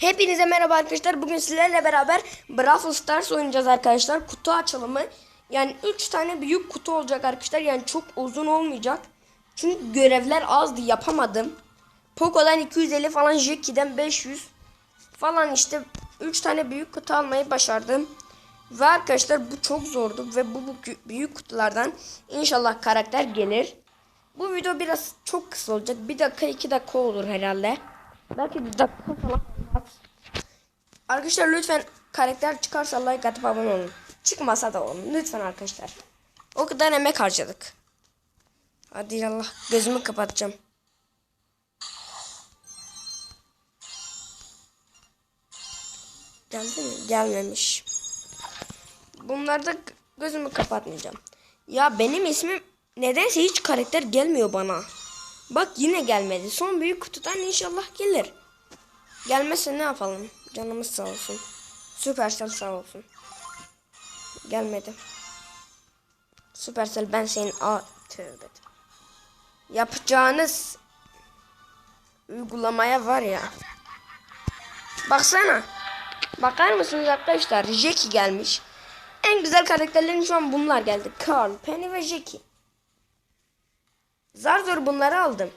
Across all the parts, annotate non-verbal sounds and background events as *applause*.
Hepinize merhaba arkadaşlar. Bugün sizlerle beraber Brawl Stars oynayacağız arkadaşlar. Kutu açılımı. Yani 3 tane büyük kutu olacak arkadaşlar. Yani çok uzun olmayacak. Çünkü görevler azdı yapamadım. Poco'dan 250 falan Jackie'den 500 falan işte 3 tane büyük kutu almayı başardım. Ve arkadaşlar bu çok zordu ve bu, bu büyük kutulardan inşallah karakter gelir. Bu video biraz çok kısa olacak. 1 dakika 2 dakika olur herhalde. Belki bir dakika falan olmaz. Arkadaşlar lütfen karakter çıkarsa like atıp abone olun. Çıkmasa da olun lütfen arkadaşlar. O kadar emek harcadık. Hadi yallah gözümü kapatacağım. Geldi mi? Gelmemiş. Bunlarda gözümü kapatmayacağım. Ya benim ismim nedense hiç karakter gelmiyor bana. Bak yine gelmedi. Son büyük kutudan inşallah gelir. Gelmezse ne yapalım? Canımız sağ olsun. Süpersel sağ olsun. Gelmedi. Süpersel ben senin a tövbe. Yapacağınız uygulamaya var ya. Baksana. Bakar mısınız arkadaşlar? Jackie gelmiş. En güzel karakterlerin şu an bunlar geldi. Carl, Penny ve Jackie. Zar zor bunları aldım.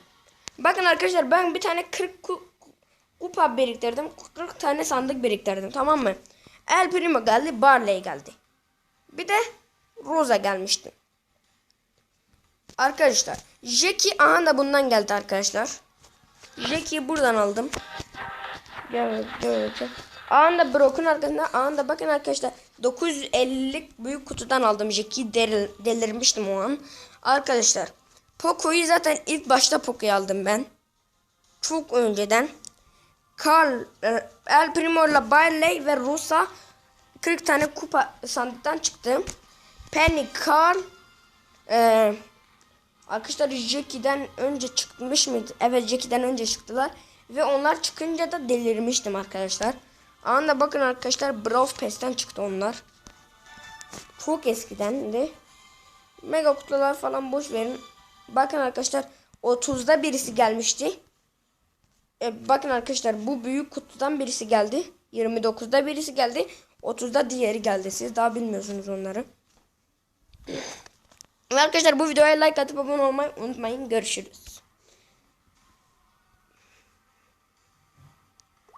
Bakın arkadaşlar ben bir tane 40 ku- kupa biriktirdim. 40 tane sandık biriktirdim tamam mı? El Primo geldi, Barley geldi. Bir de Rosa gelmişti. Arkadaşlar Jackie aha da bundan geldi arkadaşlar. Jackie'yi buradan aldım. Gel gel. Anında Brock'un arkasında anında bakın arkadaşlar 950'lik büyük kutudan aldım Jackie'yi del, delirmiştim o an. Arkadaşlar Poco'yu zaten ilk başta Poco'yu aldım ben. Çok önceden. Carl, e, El Primo'la Barley ve Rosa 40 tane kupa sandıktan çıktı. Penny, Carl, e, Arkadaşlar Jackie'den önce çıkmış mıydı? Evet Jackie'den önce çıktılar. Ve onlar çıkınca da delirmiştim arkadaşlar. Anda bakın arkadaşlar Brawl Pass'ten çıktı onlar. Çok eskidendi. Mega kutular falan boş verin. Bakın arkadaşlar 30'da birisi gelmişti. E, bakın arkadaşlar bu büyük kutudan birisi geldi. 29'da birisi geldi. 30'da diğeri geldi. Siz daha bilmiyorsunuz onları. *clears throat* Arkadaşlar bu videoya like atıp abone olmayı unutmayın. Görüşürüz.